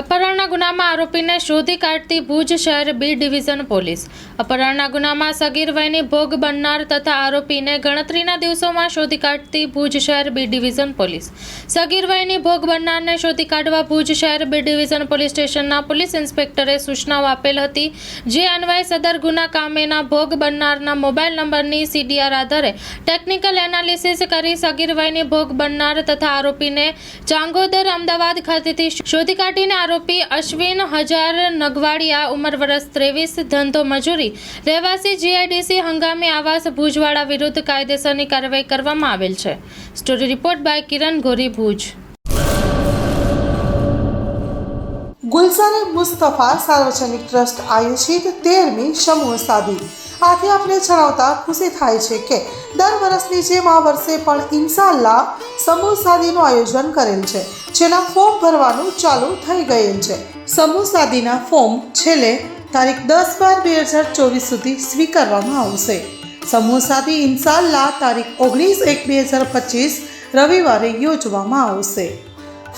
અપહરણના ગુનામાં આરોપીને શોધી કાઢતી ભુજ શહેર બી ડિવિઝન પોલીસ. અપહરણના ગુનામાં સગીર વયની ભોગ બનનાર તથા આરોપીને ગણતરીના દિવસોમાં શોધી કાઢતી ભુજ શહેર બી ડિવિઝન પોલીસ. સગીર વયની ભોગ બનનારને શોધી કાઢવા ભુજ શહેર બી ડિવિઝન પોલીસ સ્ટેશનના પોલીસ ઇન્સ્પેક્ટરે સૂચનાઓ આપેલ હતી, જે અન્વયે સદર ગુના કામેના ભોગ બનનારના મોબાઈલ નંબરની સીડીઆર આધારે ટેકનિકલ એનાલિસિસ કરી સગીર વયની ભોગ બનનાર તથા આરોપીને ચાંગોદર અમદાવાદ ખાતેથી શોધી કાઢીને આરોપી અશ્વિન હજાર નગવાડિયા ઉંમર વર્ષ ત્રેવીસ ધંધો મજૂરી રહેવાસી જીઆઈડીસી હંગામી આવાસ ભુજવાડા વિરુદ્ધ કાયદેસરની કાર્યવાહી કરવામાં આવેલ છે. સ્ટોરી રિપોર્ટ બાય કિરણ ગોરી ભુજ. ગુલસારે મુસ્તફા સાર્વજનિક ટ્રસ્ટ આયોજિત તેરમી સમૂહ સાદી. આથી આપણે જણાવતા ખુશી થાય છે કે દર વર્ષની જેમ આ વર્ષે પણ ઇન્શાલ્લાહ સમૂહ સાદીનું આયોજન કરેલ છે, જેના ફોર્મ ભરવાનું ચાલુ થઈ ગયેલ છે. સમૂહ સાદીના ફોર્મ છેલ્લે તારીખ દસ બાર બે હજાર ચોવીસ સુધી સ્વીકારવામાં આવશે. સમૂહ સાદી ઇન્શાલ્લાહ તારીખ ઓગણીસ એક બે હજાર પચીસ રવિવારે યોજવામાં આવશે.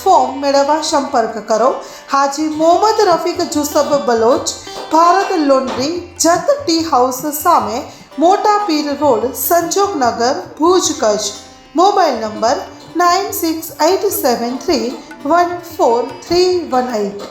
ફોર્મ મેળવવા સંપર્ક કરો. Haji Mohammad Rafiq Jusab Baloch, Bharat laundry, Jat T house સામે Mota Pir road, Sanjognagar, Bhuj Kutch. Mobile number nine six eight seven three one four three one eight